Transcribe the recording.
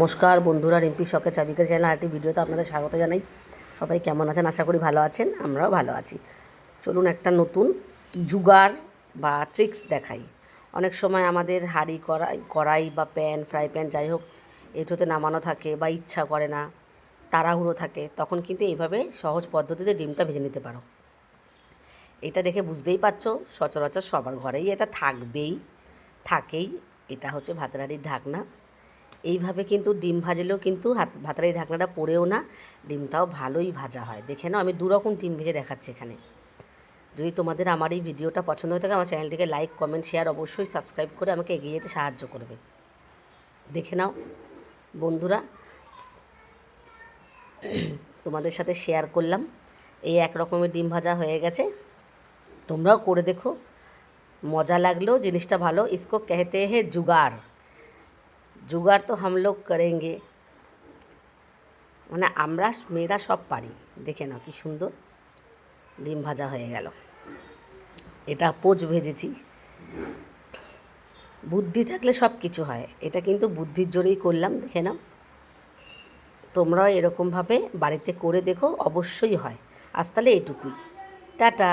নমস্কার বন্ধুরা, রিম্পি শখে চাবিকের চ্যানেল আরেকটি ভিডিওতে আপনাদের স্বাগত জানাই। সবাই কেমন আছেন? আশা করি ভালো আছেন, আমরাও ভালো আছি। চলুন একটা নতুন জুগার বা ট্রিক্স দেখাই। অনেক সময় আমাদের হাঁড়ি কড়াই কড়াই বা প্যান ফ্রাই প্যান যাই হোক এটোতে নামানো থাকে বা ইচ্ছা করে না, তাড়াহুড়ো থাকে, তখন কিন্তু এইভাবে সহজ পদ্ধতিতে ডিমটা ভেজে নিতে পারো। এটা দেখে বুঝতেই পারছ, সচরাচর সবার ঘরেই এটা থাকবেই, থাকেই। এটা হচ্ছে ভাতের হাঁড়ির ঢাকনা। এইভাবে কিন্তু ডিম ভাজলেও কিন্তু হাত ভাতের এই ঢাকনাটা পড়েও না, ডিমটাও ভালোই ভাজা হয়। দেখে নাও, আমি দুরকম ডিম ভেজে দেখাচ্ছি এখানে। যদি তোমাদের আমার এই ভিডিওটা পছন্দ হয়ে থাকে, আমার চ্যানেলটিকে লাইক, কমেন্ট, শেয়ার অবশ্যই সাবস্ক্রাইব করে আমাকে এগিয়ে যেতে সাহায্য করবে। দেখে নাও, বন্ধুরা, তোমাদের সাথে শেয়ার করলাম। এই এক রকমের ডিম ভাজা হয়ে গেছে। তোমরাও করে দেখো। মজা লাগলেও, জিনিসটা ভালো। ইসকো কেহেতে হে জুগাড় জোগাড় তো হাম লোক করেঙ্গে মানে আমরা মেয়েরা সব পারি দেখে নাও কি সুন্দর ডিম ভাজা হয়ে গেল এটা পোচ ভেজেছি বুদ্ধি থাকলে সব কিছু হয় এটা কিন্তু বুদ্ধির জোরেই করলাম দেখে নাও তোমরাও এরকমভাবে বাড়িতে করে দেখো অবশ্যই হয় আজ তাহলে এটুকুই টাটা